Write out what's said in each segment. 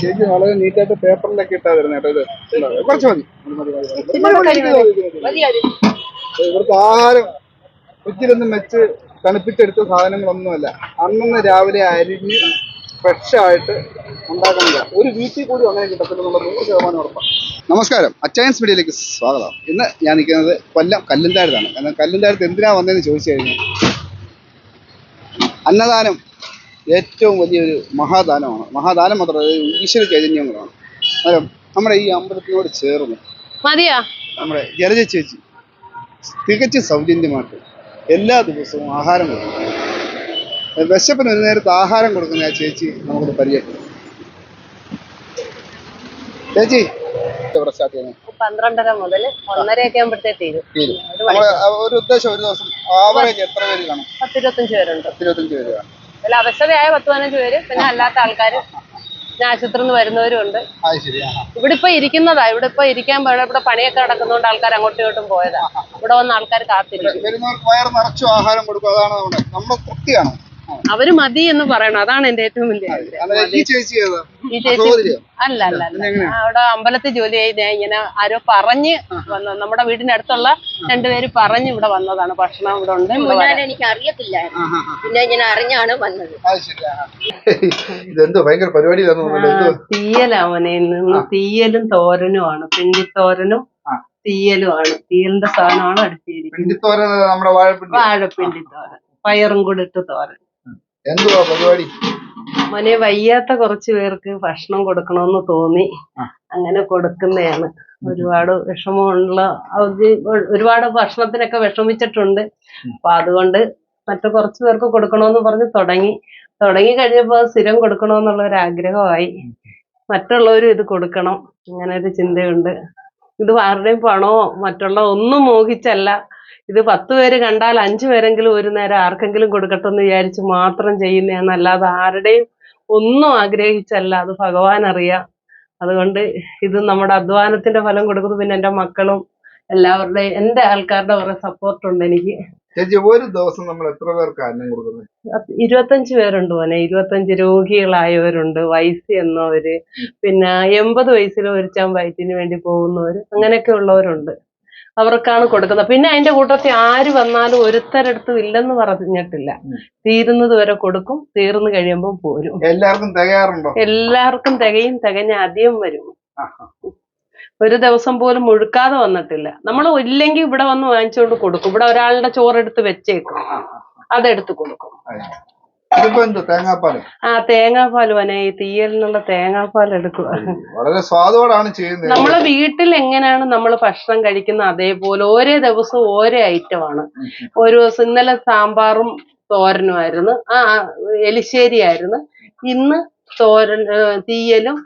ചേച്ചി വളരെ നീറ്റായിട്ട് പേപ്പറിലൊക്കെ ഇട്ടാ തരുന്നത് കേട്ടോ ഇത്. കുറച്ച് മതി. ഇവിടുത്തെ ആഹാരം ഫ്രിഡ്ജിലൊന്നും വെച്ച് തണുപ്പിച്ചെടുത്ത സാധനങ്ങളൊന്നുമല്ല. അന്നന്ന് രാവിലെ അരിഞ്ഞ് ഫ്രഷ് ആയിട്ട് ഉണ്ടാക്കുന്നത ഒരു വീട്ടിൽ കൂടി അങ്ങനെ കിട്ടത്തില്ലെന്നുള്ള നൂറ് ശതമാനം ഉറപ്പാണ്. നമസ്കാരം. അച്ചയൻസ് മീഡിയയിലേക്ക് സ്വാഗതം. ഇന്ന് ഞാൻ നിൽക്കുന്നത് കൊല്ലം കല്ലിന്താഴത്താണ് കാരണം കല്ലുംതാരത്ത് എന്തിനാ വന്നതെന്ന് ചോദിച്ചു കഴിഞ്ഞാൽ അന്നദാനം ഏറ്റവും വലിയൊരു മഹാദാനമാണ്. മഹാദാനം മാത്രമല്ല ഈശ്വര ചൈതന്യങ്ങളാണ് അന്നേരം നമ്മുടെ ഈ അമ്പലത്തിനോട് ചേർന്ന് മതിയോ? നമ്മുടെ ജലജ ചേച്ചി തികച്ചും സൗജന്യമായിട്ട് എല്ലാ ദിവസവും ആഹാരം കൊടുക്കും. വിശപ്പിന് ഒരു നേരത്തെ ആഹാരം കൊടുക്കുന്ന ആ ചേച്ചി നമുക്ക് പരിചയപ്പെടും. ചേച്ചി പന്ത്രണ്ടര മുതൽ ഒന്നരയൊക്കെ ആകുമ്പോഴത്തേ തീരും. ഒരു ഉദ്ദേശം ഒരു ദിവസം ആവറേജ് എത്ര പേര് കാണും? പത്തിരുപത്തഞ്ച് പേരുണ്ട്. പത്തിരുപത്തഞ്ച് പേര് കാണും. അതിൽ അവശതയായ പത്ത് പതിനഞ്ച് പേര് പിന്നെ അല്ലാത്ത ആൾക്കാര് പിന്നെ ആശുപത്രിയിൽ നിന്ന് വരുന്നവരും ഉണ്ട് ഇവിടെ ഇപ്പൊ ഇരിക്കുന്നതാ ഇവിടെ ഇപ്പൊ ഇരിക്കാൻ പാടില്ല ഇവിടെ പണിയൊക്കെ നടക്കുന്നതുകൊണ്ട് ആൾക്കാർ അങ്ങോട്ടും ഇങ്ങോട്ടും പോയതാ. ഇവിടെ വന്ന ആൾക്കാർ കാത്തിരിക്കും. ആഹാരം കൊടുക്കും അതാണ് നമ്മുടെ തൃപ്തിയാണ്. അവർ മതി എന്ന് പറയണം. അതാണ് എന്റെ ഏറ്റവും വലിയ ആഗ്രഹം. ഈ ചേച്ചി അല്ല അല്ല അല്ല. അവിടെ അമ്പലത്തിൽ ജോലി ചെയ്ത് ഞാൻ ഇങ്ങനെ ആരോ പറഞ്ഞ് വന്ന നമ്മുടെ വീടിന്റെ അടുത്തുള്ള രണ്ടുപേര് പറഞ്ഞ് ഇവിടെ വന്നതാണ്. ഭക്ഷണം ഇവിടെ ഉണ്ട്. എനിക്ക് ആ. പിന്നെ ഇങ്ങനെ അറിഞ്ഞാണ് വന്നത്. ഇതെന്തോ ഭയങ്കര എന്തോ തീയലാവനെ നിന്ന് തീയലും തോരനുമാണ് പിണ്ടിത്തോരനും ആ. തീയലുമാണ് തീയലിന്റെ സാധനമാണ് അടുത്തിരിക്കുന്നത് നമ്മുടെ വാഴപ്പിണ്ടി. വാഴപ്പിണ്ടി തോരൻ പയറും കൂടെ ഇട്ട് തോരൻ. എന്തുവാ പരിപാടി? മോനെ വയ്യാത്ത കുറച്ച് പേർക്ക് ഭക്ഷണം കൊടുക്കണമെന്ന് തോന്നി. അങ്ങനെ കൊടുക്കുന്നതാണ്. ഒരുപാട് വിഷമമുള്ള ഒരുപാട് ഭക്ഷണത്തിനൊക്കെ വിഷമിച്ചിട്ടുണ്ട്. അപ്പൊ അതുകൊണ്ട് മറ്റു കുറച്ച് പേർക്ക് കൊടുക്കണമെന്ന് പറഞ്ഞ് തുടങ്ങി. തുടങ്ങി കഴിഞ്ഞപ്പോൾ സ്ഥിരം കൊടുക്കണമെന്നുള്ള ഒരു ആഗ്രഹമായി മറ്റുള്ളവരും ഇത് കൊടുക്കണം. അങ്ങനെ ഒരു ചിന്തയുണ്ട്. ഇത് ആരുടെയും പണമോ മറ്റുള്ള ഒന്നും മോഹിച്ചല്ല. ഇത് പത്ത് പേര് കണ്ടാൽ അഞ്ചു പേരെങ്കിലും ഒരു നേരം ആർക്കെങ്കിലും കൊടുക്കട്ടെ എന്ന് വിചാരിച്ച് മാത്രം ചെയ്യുന്നതെന്നല്ലാതെ ആരുടെയും ഒന്നും ആഗ്രഹിച്ചല്ല. അത് ഭഗവാൻ അറിയാം. അതുകൊണ്ട് ഇത് നമ്മുടെ അധ്വാനത്തിന്റെ ഫലം കൊടുക്കുന്നു. പിന്നെ എന്റെ മക്കളും എല്ലാവരുടെയും എന്റെ ആൾക്കാരുടെ കുറെ സപ്പോർട്ടുണ്ട് എനിക്ക്. ചേച്ചി ഒരു ദിവസം നമ്മൾ എത്ര പേർക്ക് അന്നം കൊടുക്കുന്നത് പത്ത് ഇരുപത്തഞ്ച് പേരുണ്ട് മോനെ. ഇരുപത്തഞ്ച് രോഗികളായവരുണ്ട്. വയസ്സ് എന്നവര് പിന്നെ എൺപത് വയസ്സിൽ ഒരുച്ചാൻ വയറ്റിന് വേണ്ടി പോകുന്നവര്. അങ്ങനെയൊക്കെ ഉള്ളവരുണ്ട്. അവർക്കാണ് കൊടുക്കുന്നത്. പിന്നെ അതിന്റെ കൂട്ടത്തിൽ ആര് വന്നാലും ഒരുത്തരടുത്തും ഇല്ലെന്ന് പറഞ്ഞിട്ടില്ല. തീരുന്നത് വരെ കൊടുക്കും തീർന്നു കഴിയുമ്പോൾ പോരും. എല്ലാവർക്കും തികയാറുണ്ടോ? എല്ലാവർക്കും തികയും തികഞ്ഞ അധികം വരും. ഒരു ദിവസം പോലും മുഴുക്കാതെ വന്നിട്ടില്ല. നമ്മൾ ഇല്ലെങ്കിൽ ഇവിടെ വന്ന് വാങ്ങിച്ചുകൊണ്ട് കൊടുക്കും. ഇവിടെ ഒരാളുടെ ചോറെടുത്ത് വെച്ചേക്കും. അതെടുത്ത് കൊടുക്കും. തേങ്ങാപ്പാൽ? ആ തേങ്ങാപ്പാൽ വനെ ഈ തീയലിനുള്ള തേങ്ങാപ്പാൽ എടുക്കുക. വളരെ സ്വാദോടാണ് ചെയ്യുന്നത്. നമ്മളെ വീട്ടിൽ എങ്ങനെയാണ് നമ്മൾ ഭക്ഷണം കഴിക്കുന്നത്? അതേപോലെ ഓരോ ദിവസവും ഓരോ ഐറ്റമാണ് ഒരു ദിവസം ഇന്നലെ സാമ്പാറും തോരനുമായിരുന്നു ആ ആ, എലിശ്ശേരി ആയിരുന്നു. ഇന്ന് തോരൻ തീയലും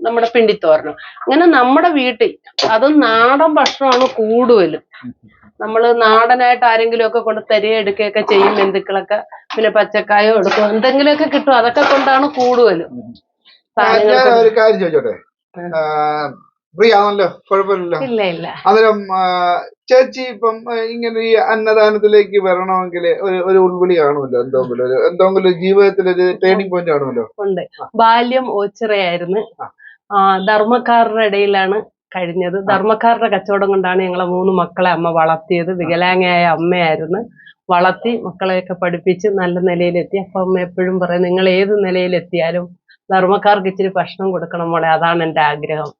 നമ്മുടെ പിണ്ടിത്തോരനും. അങ്ങനെ നമ്മുടെ വീട്ടിൽ അതും നാടൻ ഭക്ഷണമാണ് കൂടുതലും. നമ്മൾ നാടനായിട്ട് ആരെങ്കിലും ഒക്കെ കൊണ്ട് തരിക എടുക്കുകയൊക്കെ ചെയ്യും ബന്ധുക്കളൊക്കെ. പിന്നെ പച്ചക്കായോ എടുക്കും എന്തെങ്കിലുമൊക്കെ കിട്ടും. അതൊക്കെ കൊണ്ടാണ് കൂടുതലും ഒരു കാര്യം ചോദിച്ചോട്ടെ? ഫ്രീ ആണല്ലോ? കുഴപ്പമില്ലല്ലോ? ഇല്ല ഇല്ല. അന്നേരം ചേച്ചി ഇപ്പം ഇങ്ങനെ ഈ അന്നദാനത്തിലേക്ക് വരണമെങ്കിൽ ഒരു ഒരു ഉൾവിളി കാണുമല്ലോ എന്തെങ്കിലും? ഒരു എന്തെങ്കിലും ജീവിതത്തിൽ ഒരു ടേണിംഗ് പോയിന്റ് കാണുമല്ലോ? ഉണ്ട്. ബാല്യം ഓച്ചിറയായിരുന്നു. ധർമ്മക്കാരുടെ ഇടയിലാണ് കഴിഞ്ഞത്. ധർമ്മക്കാരുടെ കച്ചവടം കൊണ്ടാണ് ഞങ്ങളെ മൂന്ന് മക്കളെ അമ്മ വളർത്തിയത്. വികലാംഗയായ അമ്മയായിരുന്നു. വളർത്തി മക്കളെയൊക്കെ പഠിപ്പിച്ച് നല്ല നിലയിലെത്തി. അപ്പൊ അമ്മ എപ്പോഴും പറയും നിങ്ങൾ ഏത് നിലയിലെത്തിയാലും ധർമ്മക്കാർക്ക് ഇച്ചിരി ഭക്ഷണം കൊടുക്കണം മോളെ. അതാണ് എന്റെ ആഗ്രഹം.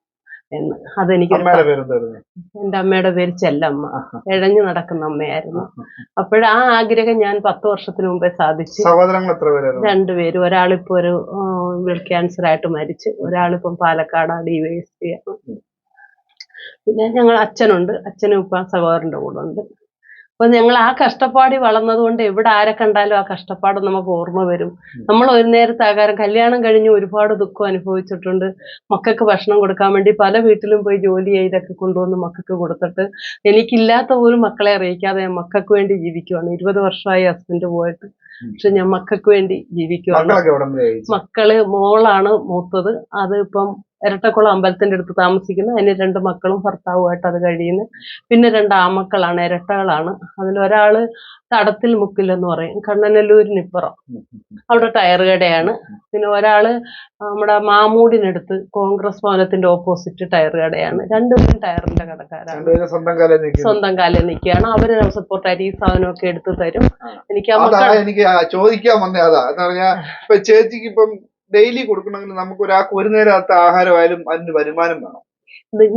എന്ന്. അതെനിക്ക് എന്റെ അമ്മയുടെ പേര് ചെല്ലമ്മ. എഴഞ്ഞു നടക്കുന്ന അമ്മയായിരുന്നു. അപ്പോഴാ ആഗ്രഹം ഞാൻ പത്ത് വർഷത്തിന് മുമ്പേ സാധിച്ചു. രണ്ടുപേരും ഒരാളിപ്പോ ഒരു ബ്ലഡ് ക്യാൻസർ ആയിട്ട് മരിച്ചു. ഒരാളിപ്പം പാലക്കാട് ഡിവൈഎസ്പി ആണ്. പിന്നെ ഞങ്ങൾ അച്ഛനുണ്ട്. അച്ഛനും ഇപ്പം സഹോദരന്റെ കൂടെ ഉണ്ട് അപ്പൊ ഞങ്ങൾ ആ കഷ്ടപ്പാടി വളർന്നത് കൊണ്ട് എവിടെ ആരെ കണ്ടാലും ആ കഷ്ടപ്പാട് നമുക്ക് ഓർമ്മ വരും. നമ്മൾ ഒരു നേരത്തെ ആകാരം കല്യാണം കഴിഞ്ഞ് ഒരുപാട് ദുഃഖം അനുഭവിച്ചിട്ടുണ്ട്. മക്കൾക്ക് ഭക്ഷണം കൊടുക്കാൻ വേണ്ടി പല വീട്ടിലും പോയി ജോലി ചെയ്തൊക്കെ കൊണ്ടുവന്ന് മക്കൾക്ക് കൊടുത്തിട്ട് എനിക്കില്ലാത്ത പോലും മക്കളെ അറിയിക്കാതെ ഞാൻ മക്കൾക്ക് വേണ്ടി ജീവിക്കുവാണ്. ഇരുപത് വർഷമായി ഹസ്ബൻഡ് പോയിട്ട്. പക്ഷെ ഞാൻ മക്കൾക്ക് വേണ്ടി ജീവിക്കുവാണ്. മക്കൾ മോളാണ് മൂത്തത്. അത് ഇപ്പം ഇരട്ടക്കുളം അമ്പലത്തിന്റെ അടുത്ത് താമസിക്കുന്നു. അതിന് രണ്ട് മക്കളും ഭർത്താവുമായിട്ട് അത് കഴിയുന്നു. പിന്നെ രണ്ട് ആമക്കളാണ് ഇരട്ടകളാണ് അതിലൊരാൾ തടത്തിൽ മുക്കിൽ എന്ന് പറയും. കണ്ണനല്ലൂരിനിപ്പുറം. അവിടെ ടയർ കടയാണ്. പിന്നെ ഒരാൾ നമ്മുടെ മാമൂടിനടുത്ത് കോൺഗ്രസ് ഭവനത്തിന്റെ ഓപ്പോസിറ്റ് ടയർ കടയാണ്. രണ്ടുപേരും ടയറിന്റെ കടക്കാരാണ്. സ്വന്തം കാലം നിൽക്കുകയാണ്. അവർ സപ്പോർട്ട് സാധനം സാധനമൊക്കെ എടുത്തു തരും. എനിക്ക് എനിക്ക് ചോദിക്കാൻ വന്നേ അതാ. എന്ന് പറഞ്ഞാ ഇപ്പൊ ചേച്ചിക്ക് ഇപ്പം ഡെയിലി കൊടുക്കണമെങ്കിൽ നമുക്ക് ഒരാൾക്ക് ഒരു നേരത്തെ ആഹാരമായാലും അതിന് വരുമാനം വേണം.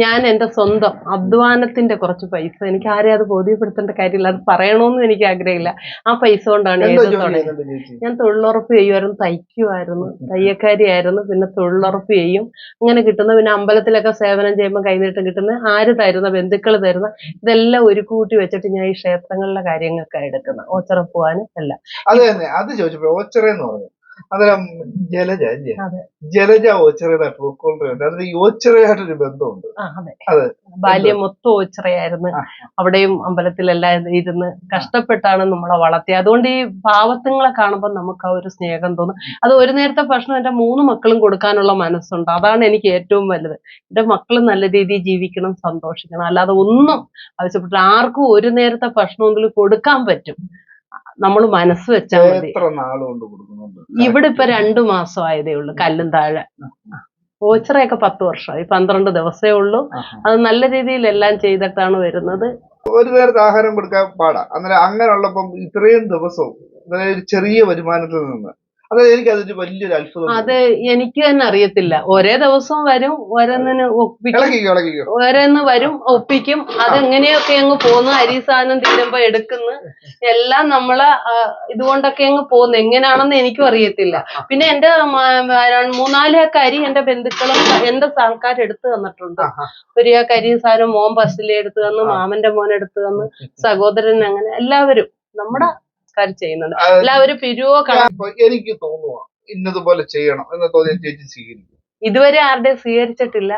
ഞാൻ എന്റെ സ്വന്തം അധ്വാനത്തിന്റെ കുറച്ച് പൈസ. എനിക്ക് ആരെയും അത് ബോധ്യപ്പെടുത്തേണ്ട കാര്യമില്ല. അത് പറയണമെന്നും എനിക്ക് ആഗ്രഹമില്ല. ആ പൈസ കൊണ്ടാണ് ഞാൻ തൊഴിലുറപ്പ് ചെയ്യുമായിരുന്നു തയ്ക്കുമായിരുന്നു തയ്യക്കാരിയായിരുന്നു പിന്നെ തൊഴിലുറപ്പ് ചെയ്യും. അങ്ങനെ കിട്ടുന്ന പിന്നെ അമ്പലത്തിലൊക്കെ സേവനം ചെയ്യുമ്പോൾ കൈനീട്ടം കിട്ടുന്ന ആര് തരുന്ന ബന്ധുക്കൾ തരുന്ന ഇതെല്ലാം ഒരു കൂട്ടി വെച്ചിട്ട് ഞാൻ ഈ ക്ഷേത്രങ്ങളിലെ കാര്യങ്ങൾക്കാണ് എടുക്കുന്നത് ഓച്ചറ പോവാനും എല്ലാം അത് തന്നെ അത് ചോദിച്ചപ്പോ ഓച്ചറ എന്ന് പറഞ്ഞു. അന്നേരം ജലജ അല്ലേ? ജലജ ഓച്ചിറയുടെ പൂക്കോളുണ്ട് അതിന് ഈ ഓച്ചറയായിട്ടൊരു ബന്ധമുണ്ട്. അതെ. ബാല്യം മൊത്തം ഓച്ചിറയായിരുന്നു. അവിടെയും അമ്പലത്തിലെല്ലാം ഇരുന്ന് കഷ്ടപ്പെട്ടാണ് നമ്മളെ വളർത്തിയത്. അതുകൊണ്ട് ഈ പാവത്തുങ്ങളെ കാണുമ്പോൾ നമുക്ക് ആ ഒരു സ്നേഹം തോന്നും. അത് ഒരു നേരത്തെ ഭക്ഷണം എന്റെ മൂന്ന് മക്കളും കൊടുക്കാനുള്ള മനസ്സുണ്ട്. അതാണ് എനിക്ക് ഏറ്റവും വലുത്. എന്റെ മക്കൾ നല്ല രീതിയിൽ ജീവിക്കണം സന്തോഷിക്കണം. അല്ലാതെ ഒന്നും ആവശ്യപ്പെട്ട് ആർക്കും ഒരു നേരത്തെ ഭക്ഷണമെങ്കിലും കൊടുക്കാൻ പറ്റും. നമ്മൾ മനസ്സ് വെച്ചാൽ മതി. ഇവിടെ ഇപ്പൊ രണ്ടു മാസം ആയതേ ഉള്ളൂ കല്ലും താഴെ. ഓച്ചറയൊക്കെ പത്ത് വർഷമായി പന്ത്രണ്ട് ദിവസമേ ഉള്ളൂ. അത് നല്ല രീതിയിൽ എല്ലാം ചെയ്തിട്ടാണ് വരുന്നത്. ഒരു നേരത്തെ ആഹാരം കൊടുക്കാൻ പാടാ. അന്നേരം അങ്ങനെയുള്ളപ്പം ഇത്രയും ദിവസവും ഒരു ചെറിയ വരുമാനത്തിൽ നിന്ന് അതായത് എനിക്ക് അതൊരു വലിയൊരു അത്ഭുതം. അത് എനിക്ക് തന്നെ അറിയത്തില്ല. ഒരേ ദിവസം വരും ഓരോന്നിന് ഒപ്പിക്കും. ഓരോന്ന് വരും ഒപ്പിക്കും. അതെങ്ങനെയൊക്കെ അങ്ങ് പോകുന്നു അരി സാധനം തീരുമ്പോ എടുക്കുന്നു. എല്ലാം നമ്മളെ ഇതുകൊണ്ടൊക്കെ അങ്ങ് പോകുന്നു എങ്ങനെയാണെന്ന് എനിക്കും അറിയത്തില്ല. പിന്നെ എന്റെ മൂന്നാൽ കരി മൂന്നാലൊക്കെ അരി എന്റെ ബന്ധുക്കളും എന്റെ ആൾക്കാർ എടുത്തു തന്നിട്ടുണ്ട്. ഒരു കരി സാധനം മോൻ ബസ്സിലെ എടുത്തു തന്നു മാമന്റെ മോൻ എടുത്തു തന്നു സഹോദരൻ അങ്ങനെ എല്ലാവരും. നമ്മുടെ ആൾക്കാർ ചെയ്യുന്നുണ്ട്. എല്ലാവരും പിരിവോ എനിക്ക് തോന്നുക ഇന്നതുപോലെ ചെയ്യണം എന്ന് തോന്നിയ ചേച്ചി സ്വീകരിക്കും. ഇതുവരെ ആരുടെയും സ്വീകരിച്ചിട്ടില്ല.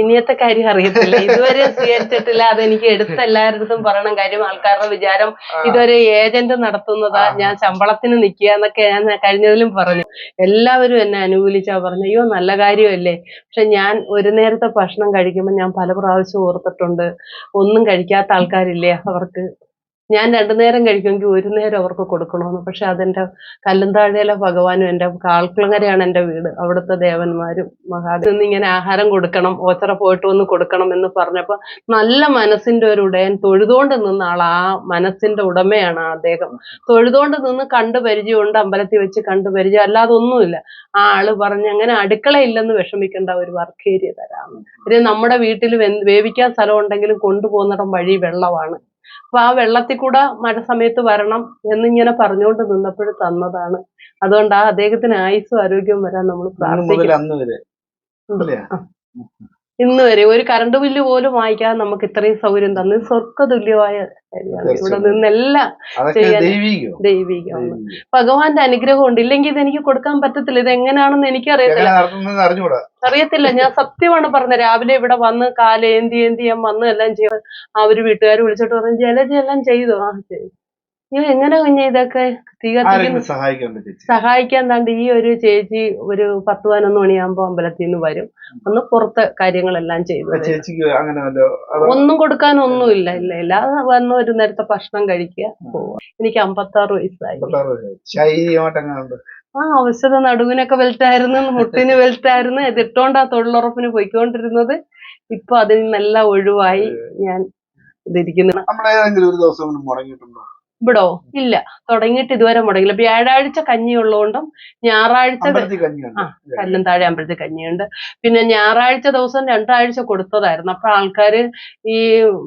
ഇനിയത്തെ കാര്യം അറിയത്തില്ല. ഇതുവരെ സ്വീകരിച്ചിട്ടില്ല. അതെനിക്ക് എടുത്ത എല്ലാവരുടെ പറയണം കാര്യം. ആൾക്കാരുടെ വിചാരം ഇതുവരെ ഇതൊരു ഏജന്റ് നടത്തുന്നതാ. ഞാൻ ശമ്പളത്തിന് നിൽക്കുക എന്നൊക്കെ ഞാൻ കഴിഞ്ഞതിലും പറഞ്ഞു. എല്ലാവരും എന്നെ അനുകൂലിച്ചാ പറഞ്ഞു അയ്യോ നല്ല കാര്യമല്ലേ? പക്ഷെ ഞാൻ ഒരു നേരത്തെ ഭക്ഷണം കഴിക്കുമ്പോൾ ഞാൻ പല പ്രാവശ്യം ഓർത്തിട്ടുണ്ട്. ഒന്നും കഴിക്കാത്ത ആൾക്കാരില്ലേ അവർക്ക്? ഞാൻ രണ്ടു നേരം കഴിക്കുമെങ്കിൽ ഒരു നേരം അവർക്ക് കൊടുക്കണമെന്ന്. പക്ഷെ അതെന്റെ കല്ലുംതാഴയിലെ ഭഗവാനും എന്റെ കാൽക്കുളങ്ങരയാണ് എന്റെ വീട്. അവിടുത്തെ ദേവന്മാരും മഹാദേവൻ ഇങ്ങനെ ആഹാരം കൊടുക്കണം ഓച്ചറ പോയിട്ട് വന്ന് കൊടുക്കണം എന്ന് പറഞ്ഞപ്പോൾ നല്ല മനസ്സിന്റെ ഒരു ഉടയൻ തൊഴുതുകൊണ്ട് നിന്ന ആൾ ആ മനസ്സിന്റെ ഉടമയാണ് അദ്ദേഹം. തൊഴുതുകൊണ്ട് നിന്ന് കണ്ടു പരിചയമുണ്ട് അമ്പലത്തിൽ വെച്ച് കണ്ടു പരിചയം. അല്ലാതെ ഒന്നുമില്ല. ആ ആൾ പറഞ്ഞ് അങ്ങനെ അടുക്കളയില്ലെന്ന് വിഷമിക്കേണ്ട ഒരു വർക്ക് ഏരിയ തരാം നമ്മുടെ വീട്ടിൽ വേവിക്കാൻ സ്ഥലം ഉണ്ടെങ്കിലും കൊണ്ടുപോകുന്നിടം വഴി വെള്ളമാണ്. അപ്പൊ ആ വെള്ളത്തിൽ കൂടെ മഴ സമയത്ത് വരണം എന്നിങ്ങനെ പറഞ്ഞുകൊണ്ട് നിന്നപ്പോഴും തന്നതാണ്. അതുകൊണ്ട് ആ അദ്ദേഹത്തിന് ആയുസ്സും ആരോഗ്യവും വരാൻ നമ്മൾ അന്ന് ഇന്ന് വരെ ഒരു കറണ്ട് ബില്ല് പോലും വായിക്കാതെ നമുക്ക് ഇത്രയും സൗകര്യം തന്നു സ്വർഗ കാര്യമാണ്. ഇവിടെ. നിന്നെല്ലാം ചെയ്യാൻ- ദൈവികം. ദൈവികമാണ്. ഭഗവാന്റെ അനുഗ്രഹം ഉണ്ട്. ഇല്ലെങ്കിൽ ഇതെനിക്ക് കൊടുക്കാൻ പറ്റത്തില്ല. ഇത് എങ്ങനെയാണെന്ന് എനിക്കറിയത്തില്ല. അറിയത്തില്ല അറിയത്തില്ല. ഞാൻ സത്യമാണ് പറഞ്ഞത്. രാവിലെ ഇവിടെ വന്ന് കാൽ ഏന്തി ഞാൻ വന്ന് എല്ലാം ചെയ്ത് അവർ വീട്ടുകാർ വിളിച്ചിട്ട് പറഞ്ഞു ജലജ എല്ലാം ചെയ്തു? ആ ചെയ്തു. ഇത് എങ്ങനെ കുഞ്ഞെ ഇതൊക്കെ ആരെങ്കിലും ചേച്ചി? സഹായിക്കാൻ താണ്ട് ഈ ഒരു ചേച്ചി ഒരു പത്ത് പതിനൊന്ന് മണിയാകുമ്പോ അമ്പലത്തിൽ നിന്ന് വരും. ഒന്ന് പുറത്തെ കാര്യങ്ങളെല്ലാം ചെയ്തു ചേച്ചിക്ക് അങ്ങനെ വല്ലോ ഒന്നും കൊടുക്കാനൊന്നുമില്ല ഇല്ല ഇല്ല. എല്ലാ വന്ന് ഒരു നേരത്തെ ഭക്ഷണം കഴിക്കുക പോവുക. എനിക്ക് അമ്പത്താറ് വയസ്സായി. ആ അവശത നടുവിനൊക്കെ വെൽറ്റായിരുന്നു മുട്ടിന് വെൽറ്റായിരുന്നു ആ തൊഴിലുറപ്പിന് പോയിക്കൊണ്ടിരുന്നത്. ഇപ്പൊ അതിൽ നിന്നെല്ലാം ഒഴിവായി ഞാൻ ഇതിരിക്കുന്നു. നമ്മൾ ഏതെങ്കിലും ഒരു ദിവസം മുടങ്ങിയിട്ടുണ്ടോ? ഇവിടോ? ഇല്ല. തുടങ്ങിയിട്ട് ഇതുവരെ മുടങ്ങില്ല വ്യാഴാഴ്ച കഞ്ഞി ഉള്ളതുകൊണ്ടും ഞായറാഴ്ച ആ. കല്ലും താഴെ അമ്പലത്തിൽ കഞ്ഞിയുണ്ട്. പിന്നെ ഞായറാഴ്ച ദിവസം രണ്ടാഴ്ച കൊടുത്തതായിരുന്നു. അപ്പൊ ആൾക്കാര് ഈ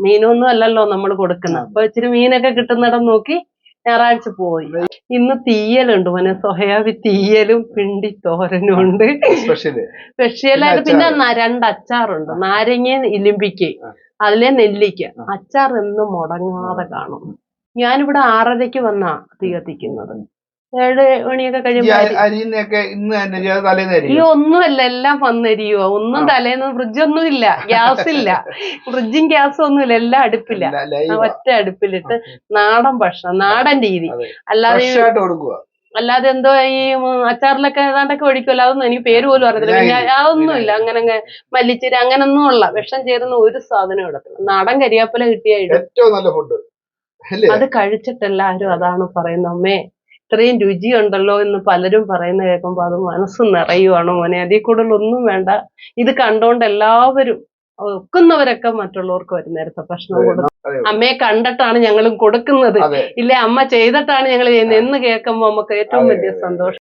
മീനൊന്നും അല്ലല്ലോ നമ്മൾ കൊടുക്കുന്നത് അപ്പൊ ഇച്ചിരി മീനൊക്കെ കിട്ടുന്നിടം നോക്കി ഞായറാഴ്ച പോയി. ഇന്ന് തീയലുണ്ട് മോനെ. സോയാബി തീയലും പിണ്ടി തോരനും ഉണ്ട്. സ്പെഷ്യൽ സ്പെഷ്യലായിട്ട് പിന്നെ രണ്ട് അച്ചാറുണ്ട്. നാരങ്ങ ഇലിമ്പിക്ക. അതിലെ നെല്ലിക്ക. അച്ചാർ എന്നും മുടങ്ങാതെ കാണും. ഞാനിവിടെ ആറരയ്ക്ക് വന്നാ തീ കത്തിക്കുന്നത്. ഏഴ് മണിയൊക്കെ കഴിയുമ്പോൾ ഈ ഒന്നുമല്ല എല്ലാം വന്നരിയോ ഒന്നും. തലേന്ന് ഫ്രിഡ്ജൊന്നും ഇല്ല ഗ്യാസ് ഇല്ല ഫ്രിഡ്ജും ഗ്യാസും ഒന്നുമില്ല എല്ലാം അടുപ്പില്ല. ഒറ്റ അടുപ്പിലിട്ട് നാടൻ ഭക്ഷണം നാടൻ രീതി. അല്ലാതെ അല്ലാതെ എന്തോ ഈ അച്ചാറിലൊക്കെ ഏതാണ്ടൊക്കെ ഒഴിക്കുമല്ലോ അതൊന്നും എനിക്ക് പേര് പോലും അറിയത്തില്ല. അതൊന്നുമില്ല അങ്ങനെ അങ്ങ് മല്ലിച്ചീര അങ്ങനൊന്നും ഉള്ള വിഷം ചേരുന്ന ഒരു സാധനം ഇടത്തില്ല. നാടൻ കരിയാപ്പല കിട്ടിയ ഇടും. ഏറ്റവും നല്ല ഫുഡ് അത് കഴിച്ചിട്ട് എല്ലാവരും അതാണ് പറയുന്നത്. അമ്മേ ഇത്രയും രുചിയുണ്ടല്ലോ എന്ന് പലരും പറയുന്ന കേൾക്കുമ്പോൾ അത് മനസ്സ് നിറയുവാണ് മോനെ. അതിൽ കൂടുതൽ ഒന്നും വേണ്ട. ഇത് കണ്ടോണ്ട് എല്ലാവരും ഒക്കുന്നവരൊക്കെ മറ്റുള്ളവർക്ക് ഒരു നേരത്തെ ഭക്ഷണം കൊടുക്കും അമ്മയെ കണ്ടിട്ടാണ് ഞങ്ങളും കൊടുക്കുന്നത്. ഇല്ലേ? അമ്മ ചെയ്തിട്ടാണ് ഞങ്ങൾ ചെയ്യുന്നത്. എന്ന് കേൾക്കുമ്പോൾ നമുക്ക് ഏറ്റവും വലിയ സന്തോഷം.